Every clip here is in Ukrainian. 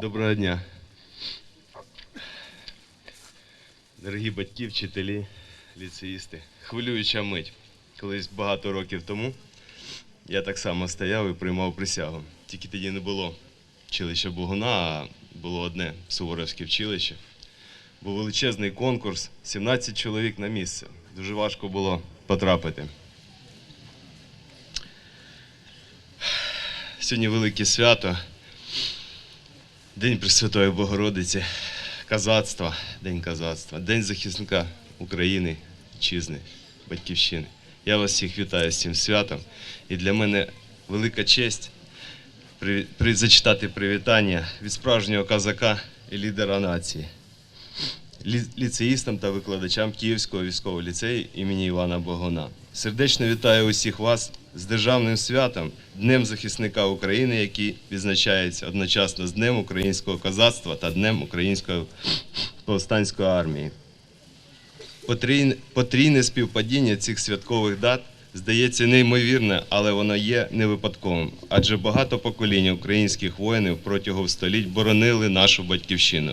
Доброго дня. Дорогі батьки, вчителі, ліцеїсти. Хвилююча мить. Колись багато років тому я так само стояв і приймав присягу. Тільки тоді не було училища Богуна, а було одне Суворовське училище. Був величезний конкурс, 17 чоловік на місце. Дуже важко було потрапити. Сьогодні велике свято. День Пресвятої Богородиці, казацтва, День казацтва, День захисника України, вітчизни, батьківщини. Я вас всіх вітаю з цим святом. І для мене велика честь при, при, зачитати привітання від справжнього казака і лідера нації, лі, ліцеїстам та викладачам Київського військового ліцею імені Івана Богуна. Сердечно вітаю усіх вас з державним святом, Днем захисника України, який відзначається одночасно з Днем українського козацтва та Днем української повстанської армії. Потрійне, співпадіння цих святкових дат здається неймовірне, але воно є не випадковим, адже багато поколінь українських воїнів протягом століть боронили нашу батьківщину,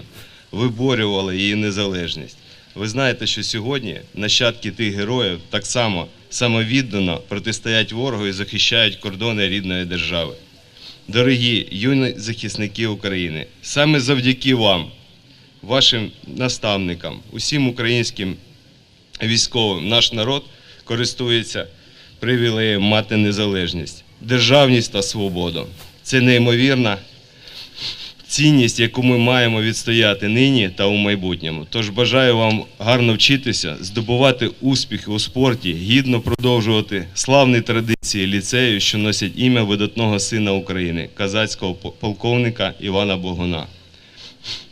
виборювали її незалежність. Ви знаєте, що сьогодні нащадки тих героїв так само самовіддано протистоять ворогу і захищають кордони рідної держави. Дорогі юні захисники України, саме завдяки вам, вашим наставникам, усім українським військовим, наш народ користується привілеєм мати незалежність, державність та свободу. Це неймовірна цінність, яку ми маємо відстояти нині та у майбутньому. Тож бажаю вам гарно вчитися, здобувати успіхи у спорті, гідно продовжувати славні традиції ліцею, що носять ім'я видатного сина України, казацького полковника Івана Богуна.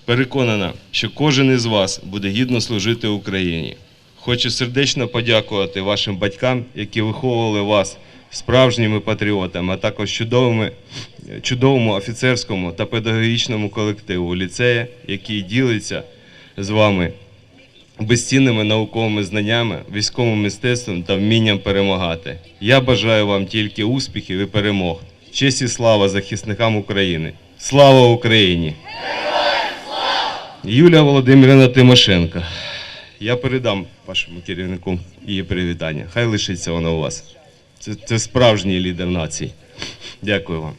Переконана, що кожен із вас буде гідно служити Україні. Хочу сердечно подякувати вашим батькам, які виховували вас справжніми патріотами, а також чудовими, чудовому офіцерському та педагогічному колективу ліцею, який ділиться з вами безцінними науковими знаннями, військовим мистецтвом та вмінням перемагати. Я бажаю вам тільки успіхів і перемог. Честь і слава захисникам України. Слава Україні! Юлія Володимирівна Тимошенко. Я передам вашому керівнику її привітання. Хай лишиться воно у вас. Це, це справжній лідер нації. Дякую вам.